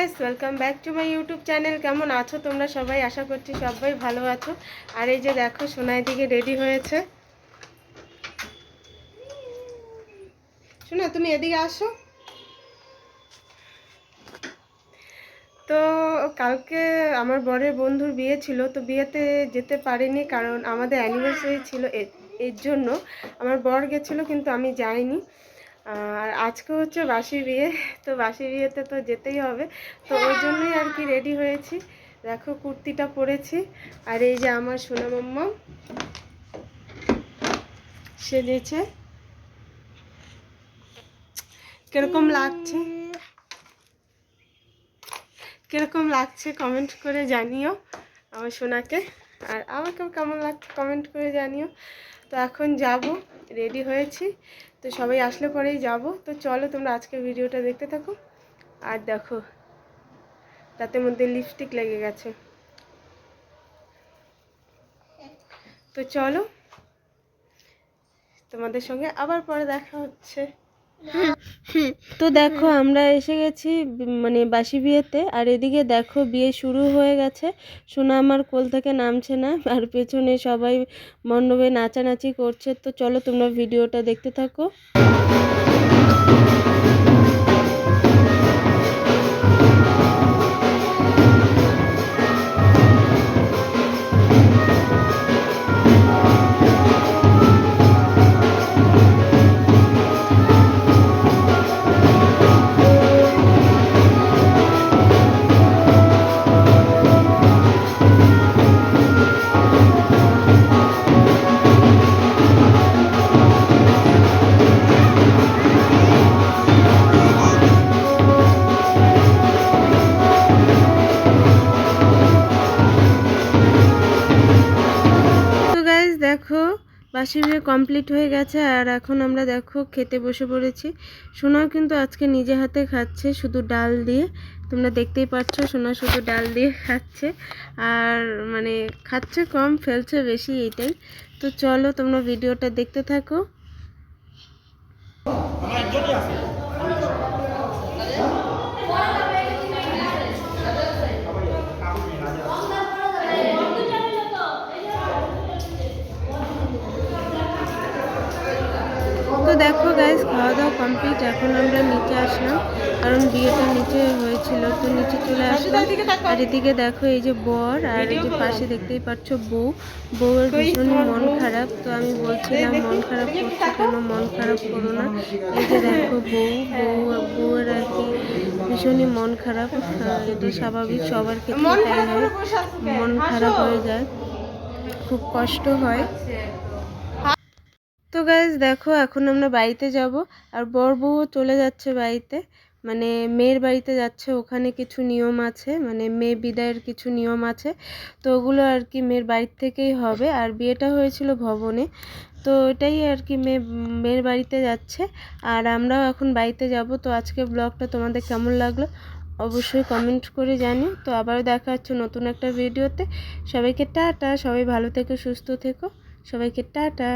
Guys welcome back to my YouTube channel কেমন আছো তোমরা সবাই? আশা করছি সবাই ভালো আছো। আর এই যে দেখো, সোনাই দিকে রেডি হয়েছে। শোনা তুমি এদিকে আসো। তো কালকে আমার বরের বন্ধুর বিয়ে ছিল, তো বিয়েতে যেতে পারিনি কারণ আমাদের অ্যানিভার্সারি ছিল এর জন্য। আমার বর গেছিল, কিন্তু আমি যাইনি। আর আজকে হচ্ছে বাসি বিয়ে, তো বাসি বিয়েতে তো যেতেই হবে। তো ওই জন্যই আর কি রেডি হয়েছি। দেখো কুর্তিটা পরেছি। আর এই যে আমার সোনা মাম্মা সেজেছে কীরকম লাগছে? কীরকম লাগছে কমেন্ট করে জানিও আমার সোনাকে। আর আমাকেও কেমন লাগছে কমেন্ট করে জানিও। তো এখন যাব রেডি হয়েছি। তো সবাই আসলে পরেই যাব। তো চলো তোমরা আজকে ভিডিওটা দেখতে থাকো। আর দেখো, তাতে মধ্যে লিপস্টিক লেগে গেছে। তো চলো, তোমাদের সঙ্গে আবার পরে দেখা হচ্ছে। তো দেখো, আমরা এসে গেছি মানে বাসি বিয়েতে। আর এদিকে দেখো, বিয়ে শুরু হয়ে গেছে। সোনা আমার কোল থেকে নামছে না, আর পেছনে সবাই মণ্ডপে নাচানাচি করছে। তো চলো তোমরা ভিডিওটা দেখতে থাকো। বাসি বিয়ে কমপ্লিট হয়ে গেছে আর এখন আমরা দেখো খেতে বসে পড়েছি। সোনাও কিন্তু আজকে নিজে হাতে খাচ্ছে শুধু ডাল দিয়ে। তোমরা দেখতেই পাচ্ছ সোনা শুধু ডাল দিয়ে খাচ্ছে। আর মানে খাচ্ছে কম, ফেলছে বেশি এইটাই। তো চলো তোমরা ভিডিওটা দেখতে থাকো। তো দেখো গাইজ খাওয়া দাওয়া কমপ্লিট এখন আমরা নিচে আসলাম। কারণ বিয়েটা নিচে হয়েছিল তো নিচে চলে আসলাম। আর এদিকে দেখো এই যে বর আর এই যে পাশে দেখতেই পাচ্ছ বউ। বউয়ের ভীষণই মন খারাপ তো আমি বলছিলাম মন খারাপ করছে কেন? মন খারাপ করো না। এই যে দেখো বউ বউ বউয়ের আর কি ভীষণই মন খারাপ। এটা স্বাভাবিক সবার ক্ষেত্রে তাই হয়। মন খারাপ হয়ে যায়। খুব কষ্ট হয়। তো গাইজ দেখো, এখন আমরা বাড়িতে যাব আর বর বউও চলে যাচ্ছে বাড়িতে। মানে মেয়ের বাড়িতে যাচ্ছে, ওখানে কিছু নিয়ম আছে মানে মেয়ে বিদায়ের কিছু নিয়ম আছে। তো ওগুলো আর কি মেয়ের বাড়ির থেকেই হবে। আর বিয়েটা হয়েছিল ভবনে। তো এটাই আর কি মেয়ে, মেয়ের বাড়িতে যাচ্ছে। আর আমরাও এখন বাড়িতে যাব। তো আজকে ব্লগটা তোমাদের কেমন লাগল অবশ্যই কমেন্ট করে জানিও। তো আবারও দেখা হচ্ছে নতুন একটা ভিডিওতে সবাইকে টাটা, সবাই ভালো থেকো, সুস্থ থেকো। সবাইকে টাটা।